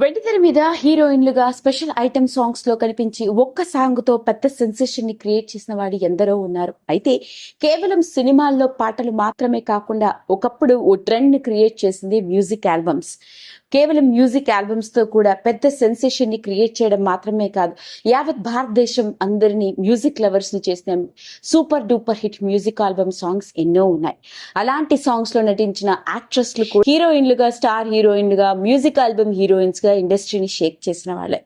వెండితెర మీద హీరోయిన్లుగా స్పెషల్ ఐటమ్ సాంగ్స్లో కనిపించి ఒక్క సాంగ్తో పెద్ద సెన్సేషన్ని క్రియేట్ చేసిన వాడు ఎందరో ఉన్నారు. అయితే కేవలం సినిమాల్లో పాటలు మాత్రమే కాకుండా ఒకప్పుడు ఓ ట్రెండ్ని క్రియేట్ చేసింది మ్యూజిక్ ఆల్బమ్స్. కేవలం మ్యూజిక్ ఆల్బమ్స్తో కూడా పెద్ద సెన్సేషన్ని క్రియేట్ చేయడం మాత్రమే కాదు. యావత్ భారతదేశం అందరినీ మ్యూజిక్ లవర్స్ని చేసిన super duper hit music album songs ఎన్నో ఉన్నాయి. అలాంటి సాంగ్స్లో నటించిన యాక్ట్రెస్లు కూడా హీరోయిన్లుగా స్టార్ హీరోయిన్లుగా మ్యూజిక్ ఆల్బమ్ హీరోయిన్స్గా ఇండస్ట్రీని షేక్ చేసిన వాళ్ళే.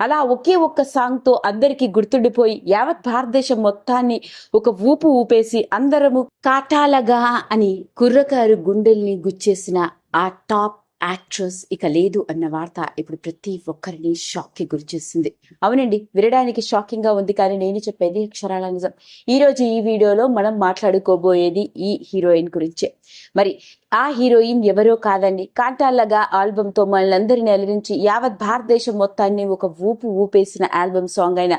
అలా ఒకే ఒక్క సాంగ్తో అందరికి గుర్తుండిపోయి యావత్ భారతదేశం మొత్తాన్ని ఒక ఊపు ఊపేసి అందరము కాటాలగా అని కుర్రకారు గుండెల్ని గుచ్చేసిన ఆ టాప్ యాక్ట్రెస్ ఇక లేదు అన్న వార్త ఇప్పుడు ప్రతి ఒక్కరిని షాక్కి గురి చేసింది అవునండి వినడానికి షాకింగ్గా ఉంది కానీ నేను చెప్పేది అక్షరాల నిజం. ఈ రోజు ఈ వీడియోలో మనం మాట్లాడుకోబోయేది ఈ హీరోయిన్ గురించే. మరి ఆ హీరోయిన్ ఎవరో కాదండి. కాంటాలగా ఆల్బంతో తో అలరించి యావత్ భారతదేశం మొత్తాన్ని ఒక ఊపు ఊపేసిన ఆల్బమ్ సాంగ్ అయిన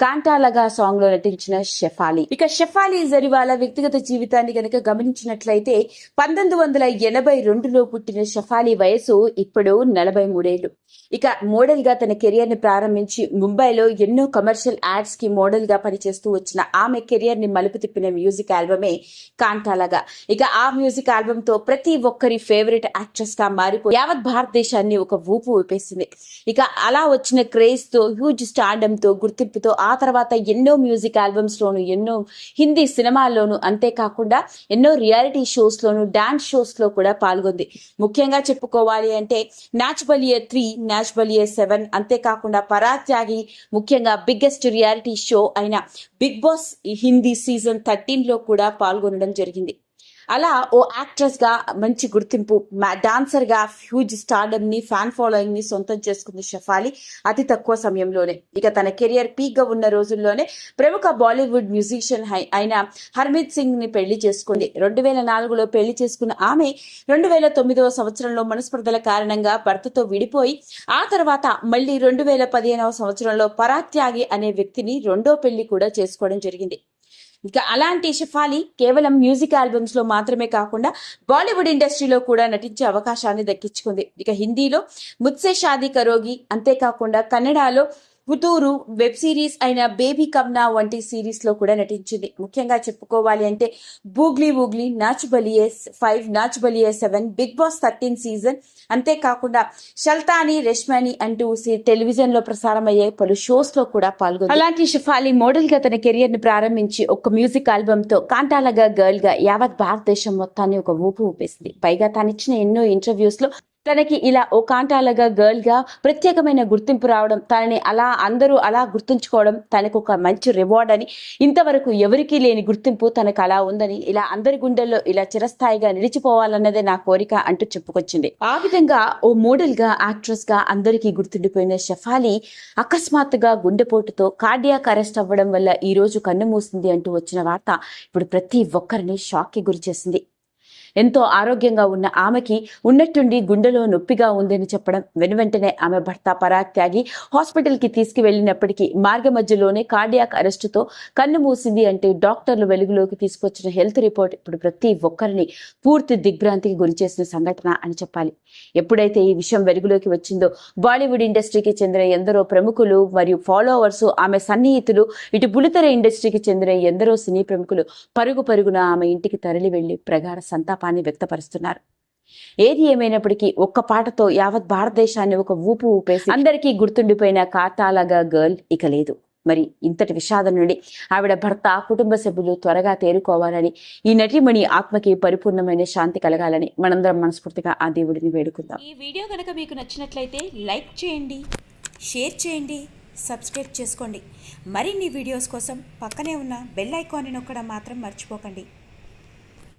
కాంటాలగా సాంగ్లో నటించిన షెఫాలి. ఇక షెఫాలి జరివాల వ్యక్తిగత జీవితాన్ని కనుక గమనించినట్లయితే పంతొమ్మిది వందల ఎనభై రెండులో పుట్టిన షెఫాలి వయసు ఇప్పుడు నలభై మూడేళ్ళు ఇక మోడల్గా తన కెరియర్ని ప్రారంభించి ముంబైలో ఎన్నో కమర్షియల్ యాడ్స్కి కి మోడల్గా పనిచేస్తూ వచ్చిన ఆమె కెరియర్ని మలుపు తిప్పిన మ్యూజిక్ ఆల్బమే కాంటాలగా ఇక ఆ మ్యూజిక్ ఆల్బమ్తో ప్రతి ఒక్కరి ఫేవరెట్ యాక్ట్రెస్గా మారిపోయి యావత్ భారతదేశాన్ని ఒక ఊపు ఊపేసింది. ఇక అలా వచ్చిన క్రేజ్తో హ్యూజ్ స్టాండమ్తో గుర్తింపుతో ఆ తర్వాత ఎన్నో మ్యూజిక్ ఆల్బమ్స్ లోను ఎన్నో హిందీ సినిమాల్లోను అంతేకాకుండా ఎన్నో రియాలిటీ షోస్ లోను డాన్స్ షోస్లో కూడా పాల్గొంది. ముఖ్యంగా చెప్పు చెప్పుకోవాలి అంటే నాచ్ బలియే త్రీ నాచ్ బలియే సెవెన్. అంతేకాకుండా పరాత్యాగి ముఖ్యంగా బిగ్గెస్ట్ రియాలిటీ షో అయిన బిగ్ బాస్ హిందీ సీజన్ థర్టీన్లో కూడా పాల్గొనడం జరిగింది. అలా ఓ యాక్ట్రెస్గా మంచి గుర్తింపు డాన్సర్గా హ్యూజ్ స్టార్డమ్ని ఫ్యాన్ ఫాలోయింగ్ని సొంతం చేసుకుంది షఫాలి అతి తక్కువ సమయంలోనే. ఇక తన కెరియర్ పీక్గా ఉన్న రోజుల్లోనే ప్రముఖ బాలీవుడ్ మ్యూజిషియన్ అయిన హర్మిత్ సింగ్ని పెళ్ళి చేసుకుంది. రెండు వేల నాలుగులో పెళ్ళి చేసుకున్న ఆమె రెండు వేల తొమ్మిదవ సంవత్సరంలో మనస్పర్ధల కారణంగా భర్తతో విడిపోయి ఆ తర్వాత మళ్ళీ రెండు వేల పదిహేనవ సంవత్సరంలో పరాత్యాగి అనే వ్యక్తిని రెండో పెళ్ళి కూడా చేసుకోవడం జరిగింది. ఇక అలాంటి షఫాలి కేవలం మ్యూజిక్ ఆల్బమ్స్లో మాత్రమే కాకుండా బాలీవుడ్ ఇండస్ట్రీలో కూడా నటించే అవకాశాన్ని దక్కించుకుంది. ఇక హిందీలో ముత్సే షాదీ కరోగి అంతేకాకుండా కన్నడలో పుతూరు వెబ్ సిరీస్ అయిన బేబీ కమ్నా వంటి సిరీస్లో కూడా నటించింది. ముఖ్యంగా చెప్పుకోవాలి అంటే బూగ్లీ బూగ్లీ Nach Baliye five Nach Baliye seven Bigg Boss thirteen season అంతేకాకుండా షల్తాని రెష్మాని అంటూ టెలివిజన్లో ప్రసారం అయ్యే పలు షోస్లో కూడా పాల్గొంది. అలాంటి షిఫాలి మోడల్గా తన కెరియర్ని ప్రారంభించి ఒక మ్యూజిక్ ఆల్బమ్తో కాంటాలగా గర్ల్గా యావత్ భారతదేశం మొత్తాన్ని ఒక ఊపు ఊపేసింది. పైగా తనిచ్చిన ఎన్నో ఇంటర్వ్యూస్లో తనకి ఇలా ఓ కాంటాలగా గర్ల్గా ప్రత్యేకమైన గుర్తింపు రావడం తనని అలా అందరూ అలా గుర్తుంచుకోవడం తనకు ఒక మంచి రివార్డ్ అని ఇంతవరకు ఎవరికీ లేని గుర్తింపు తనకు అలా ఉందని ఇలా అందరి గుండెల్లో ఇలా చిరస్థాయిగా నిలిచిపోవాలన్నదే నా కోరిక అంటూ చెప్పుకొచ్చింది. ఆ విధంగా ఓ మోడల్గా యాక్ట్రెస్గా అందరికీ గుర్తుండిపోయిన షఫాలి అకస్మాత్తుగా గుండెపోటుతో కార్డియాక్ అరెస్ట్ అవ్వడం వల్ల ఈ రోజు కన్ను మూసింది అంటూ వచ్చిన వార్త ఇప్పుడు ప్రతి ఒక్కరిని షాక్కి గురి చేసింది. ఎంతో ఆరోగ్యంగా ఉన్న ఆమెకి ఉన్నట్టుండి గుండెలో నొప్పిగా ఉందని చెప్పడం వెనువెంటనే ఆమె భర్త పరాగ్ త్యాగి హాస్పిటల్కి తీసుకువెళ్ళినప్పటికీ మార్గ మధ్యలోనే కార్డియాక్ అరెస్టుతో కన్ను మూసింది అంటే డాక్టర్లు వెలుగులోకి తీసుకొచ్చిన హెల్త్ రిపోర్ట్ ఇప్పుడు ప్రతి ఒక్కరిని పూర్తి దిగ్భ్రాంతికి గురిచేసిన సంఘటన అని చెప్పాలి. ఎప్పుడైతే ఈ విషయం వెలుగులోకి వచ్చిందో బాలీవుడ్ ఇండస్ట్రీకి చెందిన ఎందరో ప్రముఖులు మరియు ఫాలోవర్స్ ఆమె సన్నిహితులు ఇటు బులితెర ఇండస్ట్రీకి చెందిన ఎందరో సినీ ప్రముఖులు పరుగు పరుగున ఆమె ఇంటికి తరలి వెళ్ళి ప్రగాఢ సంతాపాన్ని వ్యక్తపరుస్తున్నారు. ఏది ఏమైనప్పటికీ ఒక్క పాటతో యావత్ భారతదేశాన్ని ఒక ఊపు ఊపేసి అందరికీ గుర్తుండిపోయిన కాటాలగా గర్ల్ ఇక లేదు. మరి ఇంతటి విషాదం నుండి ఆవిడ భర్త కుటుంబ సభ్యులు త్వరగా తేరుకోవాలని ఈ నటిమణి ఆత్మకి పరిపూర్ణమైన శాంతి కలగాలని మనందరం మనస్ఫూర్తిగా ఆ దేవుడిని వేడుకుందాం. ఈ వీడియో కనుక మీకు నచ్చినట్లయితే లైక్ చేయండి షేర్ చేయండి సబ్స్క్రైబ్ చేసుకోండి. మరిన్ని వీడియోస్ కోసం పక్కనే ఉన్న బెల్ ఐకాన్ని నొక్కడం మాత్రం మర్చిపోకండి.